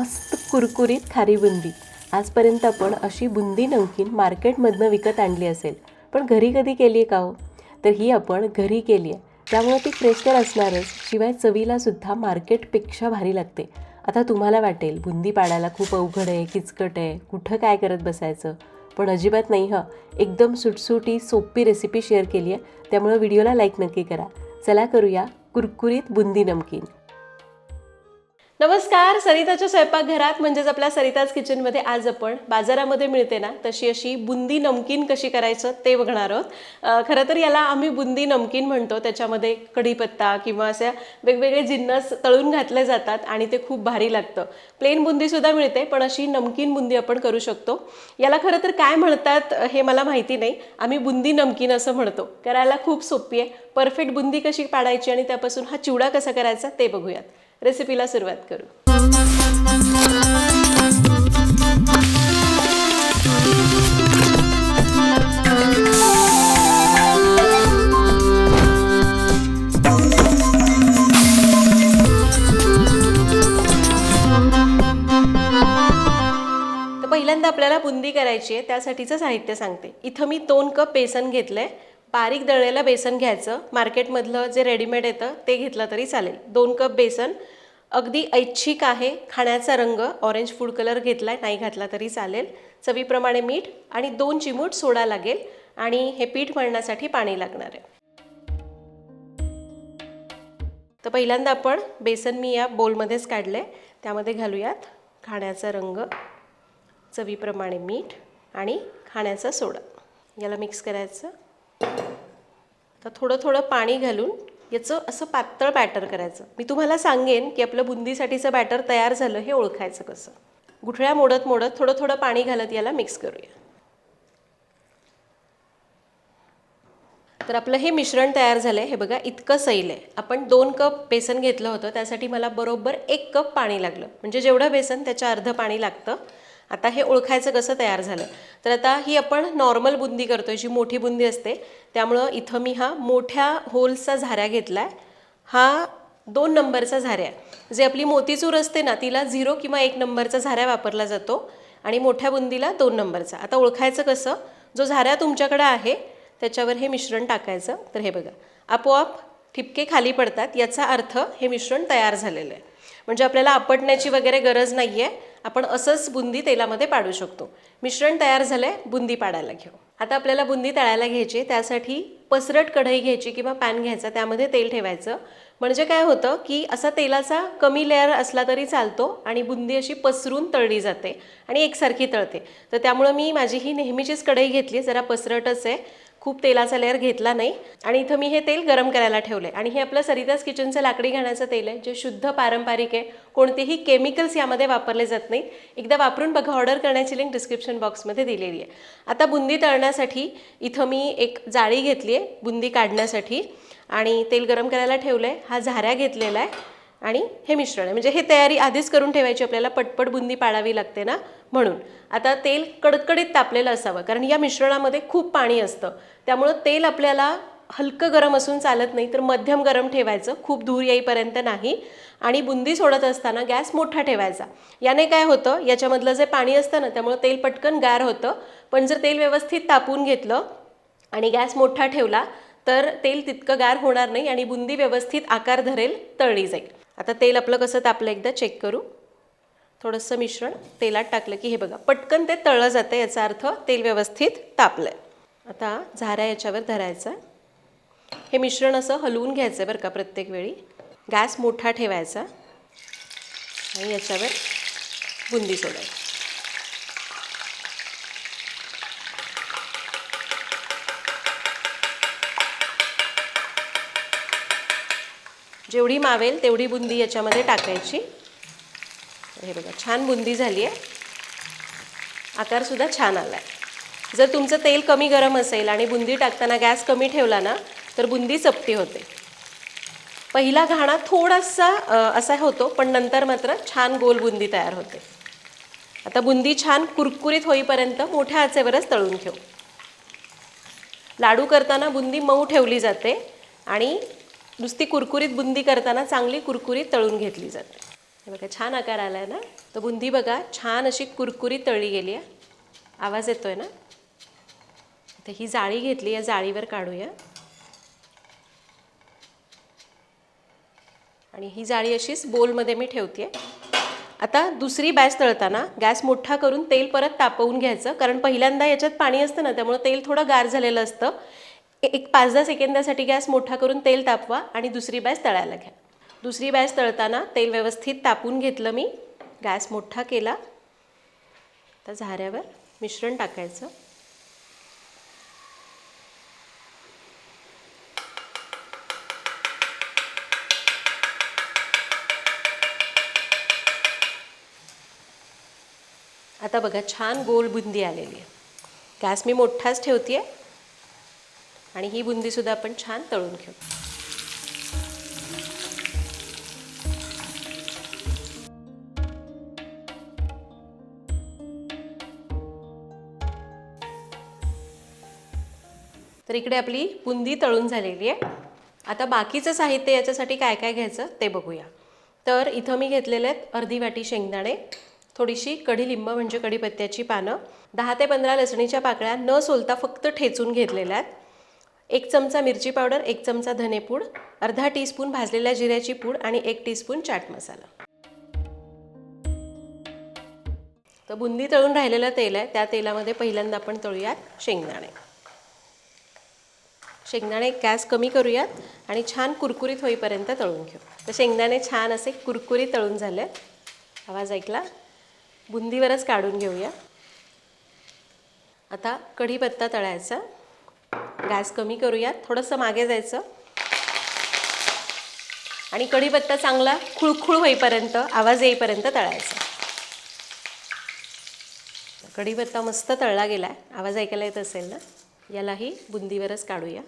मस्त कुरकुरीत खारी बुंदी आजपर्यंत आपण अशी बुंदी नमकीन मार्केटमधनं विकत आणली असेल. पण घरी कधी केली आहे का हो? तर ही आपण घरी केली आहे त्यामुळे ती फ्रेश तर असणारच शिवाय चवीलासुद्धा मार्केटपेक्षा भारी लागते. आता तुम्हाला वाटेल बुंदी पाडायला खूप अवघड आहे किचकट आहे कुठं काय करत बसायचं? पण अजिबात नाही हं. एकदम सुटसुटी सोपी रेसिपी शेअर केली आहे त्यामुळं व्हिडिओला लाईक नक्की करा. चला करूया कुरकुरीत बुंदी नमकीन. नमस्कार सरिताच्या स्वयंपाकघरात म्हणजेच आपल्या सरिताज किचनमध्ये आज आपण बाजारामध्ये मिळते ना तशी अशी बुंदी नमकीन कशी करायचं ते बघणार आहोत. खरं तर याला आम्ही बुंदी नमकीन म्हणतो त्याच्यामध्ये कढीपत्ता किंवा असे वेगवेगळे जिन्नस तळून घातले जातात आणि ते खूप भारी लागतं. प्लेन बुंदीसुद्धा मिळते पण अशी नमकीन बुंदी आपण करू शकतो. याला खरं तर काय म्हणतात हे मला माहिती नाही आम्ही बुंदी नमकीन असं म्हणतो. करायला खूप सोपी आहे परफेक्ट बुंदी कशी पाडायची आणि त्यापासून हा चिवडा कसा करायचा ते बघूयात. रेसिपीला सुरुवात करू. तर पहिल्यांदा आपल्याला बुंदी करायची आहे त्यासाठीचं साहित्य सांगते. इथं मी दोन कप बेसन घेतलंय. बारीक दळलेलं बेसन घ्यायचं. मार्केटमधलं जे रेडीमेड येतं ते घेतलं तरी चालेल. दोन कप बेसन. अगदी ऐच्छिक आहे. खाण्याचा रंग ऑरेंज फूड कलर घेतलाय नाही घातला तरी चालेल. चवीप्रमाणे मीठ आणि दोन चिमूट सोडा लागेल आणि हे पीठ मळण्यासाठी पाणी लागणार आहे. तर पहिल्यांदा आपण बेसन मी या बोलमध्येच काढले त्यामध्ये घालूयात खाण्याचा रंग चवीप्रमाणे मीठ आणि खाण्याचा सोडा. याला मिक्स करायचं. आता थोडं थोडं पाणी घालून याचं असं पातळ बॅटर करायचं. मी तुम्हाला सांगेन की आपलं बुंदीसाठीचं बॅटर तयार झालं हे ओळखायचं कसं. गुठळ्या मोडत मोडत थोडं थोडं पाणी घालत याला मिक्स करूया. तर आपलं हे मिश्रण तयार झालं आहे हे बघा इतकं सैल आहे. आपण दोन कप बेसन घेतलं होतं त्यासाठी मला बरोबर एक कप पाणी लागलं. म्हणजे जेवढं बेसन त्याच्या अर्ध पाणी लागतं. आता हे ओळखायचं कसं तयार झालं? तर आता ही आपण नॉर्मल बुंदी करतोय जी मोठी बुंदी असते त्यामुळं इथं मी हा मोठ्या होल्सचा झाऱ्या घेतला आहे हा दोन नंबरचा झाऱ्या जे आपली मोतीचूर असते ना तिला झिरो किंवा एक नंबरचा झाऱ्या वापरला जातो आणि मोठ्या बुंदीला दोन नंबरचा. आता ओळखायचं कसं? जो झाऱ्या तुमच्याकडं आहे त्याच्यावर हे मिश्रण टाकायचं. तर हे बघा आपोआप ठिपके खाली पडतात याचा अर्थ हे मिश्रण तयार झालेलं आहे. म्हणजे आपल्याला आपटण्याची वगैरे गरज नाही आहे आपण असंच बुंदी तेलामध्ये पाडू शकतो. मिश्रण तयार झालं आहे बुंदी पाडायला घेऊ. आता आपल्याला बुंदी तळायला घ्यायची आहे. त्यासाठी पसरट कढई घ्यायची किंवा पॅन घ्यायचा त्यामध्ये तेल ठेवायचं. म्हणजे काय होतं की असा तेलाचा कमी लेअर असला तरी चालतो आणि बुंदी अशी पसरून तळली जाते आणि एकसारखी तळते. तर त्यामुळं मी माझी ही नेहमीचीच कढई घेतली जरा पसरटच आहे. खूप तेलाचा लेअर घेतला नाही. आणि इथं मी हे तेल गरम करायला ठेवलं आहे आणि हे आपलं सरिताज किचनचं लाकडी घाण्याचं तेल आहे जे शुद्ध पारंपरिक आहे. कोणतेही केमिकल्स यामध्ये वापरले जात नाहीत. एकदा वापरून बघा ऑर्डर करण्याची लिंक डिस्क्रिप्शन बॉक्समध्ये दिलेली आहे. आता बुंदी तळण्यासाठी इथं मी एक जाळी घेतली आहे बुंदी काढण्यासाठी. आणि तेल गरम करायला ठेवलं आहे हा झाऱ्या घेतलेला आहे. आणि हे मिश्रण आहे. म्हणजे हे तयारी आधीच करून ठेवायची आपल्याला पटपट बुंदी पाडावी लागते ना म्हणून. आता तेल कडकडीत तापलेलं असावं कारण या मिश्रणामध्ये खूप पाणी असतं. त्यामुळं तेल आपल्याला हलकं गरम असून चालत नाही तर मध्यम गरम ठेवायचं खूप धूर येईपर्यंत नाही. आणि बुंदी सोडत असताना गॅस मोठा ठेवायचा. याने काय होतं याच्यामधलं जे पाणी असतं ना त्यामुळं तेल पटकन गार होतं. पण जर तेल व्यवस्थित तापून घेतलं आणि गॅस मोठा ठेवला तर तेल तितकं गार होणार नाही आणि बुंदी व्यवस्थित आकार धरेल तळली जाईल. आता तेल आपलं कसं तापलं एकदा चेक करू. थोडंसं मिश्रण तेलात टाकलं की हे बघा पटकन ते तळलं जातं याचा अर्थ तेल व्यवस्थित तापलं आहे आता झारा याच्यावर धरायचा. हे मिश्रण असं हलवून घ्यायचं आहे बरं का प्रत्येक वेळी. गॅस मोठा ठेवायचा. आणि याच्यावर बुंदी सोडायची. जेवढी मावेल तेवढी बुंदी याच्यामध्ये टाकायची. हे बघा छान बुंदी झाली आहे. आकारसुद्धा छान आला आहे जर तुमचं तेल कमी गरम असेल आणि बुंदी टाकताना गॅस कमी ठेवला ना तर बुंदी चपटी होते. पहिला घाणा थोडासा असा होतो पण नंतर मात्र छान गोल बुंदी तयार होते. आता बुंदी छान कुरकुरीत होईपर्यंत मोठ्या आचेवरच तळून घेऊ लाडू करताना बुंदी मऊ ठेवली जाते आणि नुसती कुरकुरीत बुंदी करताना चांगली कुरकुरीत तळून घेतली जाते. हे बघा छान आकार आला आहे ना? तर बुंदी बघा छान अशी कुरकुरीत तळली गेली आहे. आवाज येतोय ना? तर ही जाळी घेतली या जाळीवर काढूया. आणि ही जाळी अशीच बोलमध्ये मी ठेवते आता दुसरी बॅच तळताना गॅस मोठा करून तेल परत तापवून घ्यायचं कारण पहिल्यांदा याच्यात पाणी असतं ना त्यामुळे तेल थोडं गार झालेलं असतं. एक पाच दहा सेकंदासाठी गॅस मोठा करून तेल तापवा आणि दुसरी बॅच तळायला घ्या. दुसरी बॅच तळताना तेल व्यवस्थित तापून घेतलं मी. गॅस मोठा केला. आता झाऱ्यावर मिश्रण टाकायचं. आता बघा छान गोल बुंदी आलेली आहे. गॅस मी मोठाच ठेवते आहे आणि ही बुंदीसुद्धा आपण छान तळून घेऊ. तर इकडे आपली बुंदी तळून झालेली आहे. आता बाकीचं साहित्य याच्यासाठी काय काय घ्यायचं ते बघूया. तर इथं मी घेतलेले आहेत अर्धी वाटी शेंगदाणे थोडीशी कढीलिंब म्हणजे कढीपत्त्याची पानं दहा ते पंधरा लसणीच्या पाकळ्या न सोलता फक्त ठेचून घेतलेल्या आहेत. एक चमचा मिरची पावडर एक चमचा धनेपूड अर्धा टीस्पून भाजलेल्या जिऱ्याची पूड आणि एक टीस्पून चाट मसाला. तर बुंदी तळून राहिलेलं तेल आहे. त्या तेलामध्ये पहिल्यांदा आपण तळूयात शेंगदाणे. शेंगदाणे गॅस कमी करूयात आणि छान कुरकुरीत होईपर्यंत तळून घेऊ. तर शेंगदाणे छान असे कुरकुरीत तळून झाले. आवाज ऐकला? बुंदीवरच काढून घेऊया. आता कढीपत्ता तळायचा. गॅस कमी करूयात. थोडंसं मागे जायचं. आणि कढीपत्ता चांगला खुळखुळ होईपर्यंत आवाज येईपर्यंत तळायचा. कढीपत्ता मस्त तळला गेला आहे आवाज ऐकायला येत असेल ना? यालाही बुंदीवरच काढूया.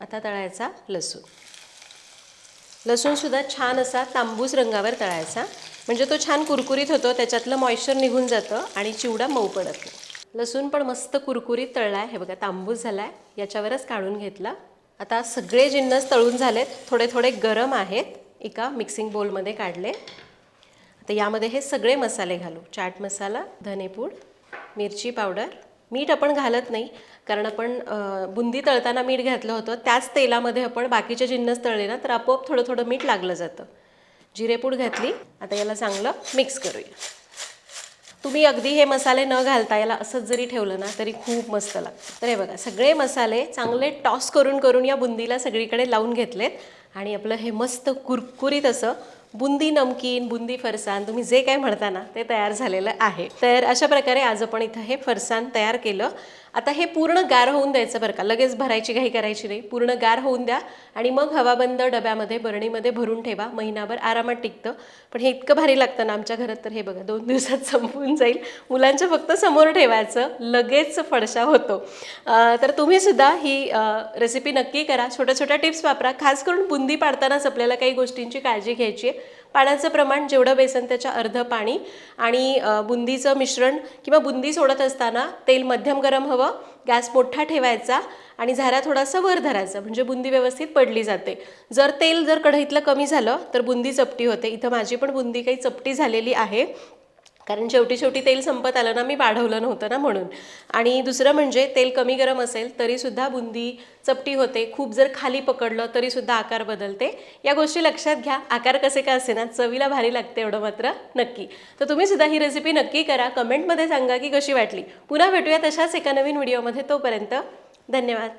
आता तळायचा लसूण. लसूणसुद्धा छान असा तांबूस रंगावर तळायचा. म्हणजे तो छान कुरकुरीत होतो त्याच्यातलं मॉइश्चर निघून जातं आणि चिवडा मऊ पडत नाही. लसूण पण मस्त कुरकुरीत तळला आहे हे बघा तांबूस झाला आहे याच्यावरच काढून घेतला. आता सगळे जिन्नस तळून झालेत. थोडे थोडे गरम आहेत. एका मिक्सिंग बोलमध्ये काढले. आता यामध्ये हे सगळे मसाले घालू. चाट मसाला धनेपूड मिरची पावडर. मीठ आपण घालत नाही. कारण आपण बुंदी तळताना मीठ घातलं होतं. त्याच तेलामध्ये आपण बाकीचे जिन्नस तळले ना तर आपोआप थोडं थोडं मीठ लागलं जातं. जिरेपूड घातली. आता याला चांगलं मिक्स करूया. तुम्ही अगदी हे मसाले न घालता याला असंच जरी ठेवलं ना तरी खूप मस्त लागतं तर हे बघा सगळे मसाले चांगले टॉस करून करून या बुंदीला सगळीकडे लावून घेतलेत. आणि आपलं हे मस्त कुरकुरीत असं बुंदी नमकीन बुंदी फरसाण तुम्ही जे काय म्हणता ना ते तयार झालेलं आहे. तर अशा प्रकारे आज आपण इथं हे फरसाण तयार केलं. आता हे पूर्ण गार होऊन द्यायचं बरं का? लगेच भरायची घाई करायची नाही. पूर्ण गार होऊन द्या आणि मग हवाबंद डब्यामध्ये बरणीमध्ये भरून ठेवा. महिनाभर आरामात टिकतं. पण हे इतकं भारी लागतं ना आमच्या घरात तर हे बघा दोन दिवसात संपून जाईल. मुलांच्या फक्त समोर ठेवायचं लगेच फडशा होतो. तर तुम्ही सुद्धा ही रेसिपी नक्की करा. छोट्या छोट्या टिप्स वापरा. खास करून बुंदी पाडतानाच आपल्याला काही गोष्टींची काळजी घ्यायची आहे. पाण्याचं प्रमाण जेवढं बेसन त्याच्या अर्ध पाणी आणि बुंदीचं मिश्रण किंवा बुंदी सोडत असताना तेल मध्यम गरम हवं गॅस मोठा ठेवायचा आणि झारा थोडासा वर धरायचा म्हणजे बुंदी व्यवस्थित पडली जाते. जर तेल जर कढईतलं कमी झालं तर बुंदी चपटी होते. इथं माझी पण बुंदी काही चपटी झालेली आहे. कारण शेवटी शेवटी तेल संपत आलं ना मी वाढवलं नव्हतं ना म्हणून. आणि दुसरं म्हणजे तेल कमी गरम असेल तरीसुद्धा बुंदी चपटी होते. खूप जर खाली पकडलं तरीसुद्धा आकार बदलते. या गोष्टी लक्षात घ्या. आकार कसे का असे ना चवीला भारी लागते एवढं मात्र नक्की. तर तुम्हीसुद्धा ही रेसिपी नक्की करा. कमेंटमध्ये सांगा की कशी वाटली. पुन्हा भेटूया तशाच एका नवीन व्हिडिओमध्ये तोपर्यंत धन्यवाद.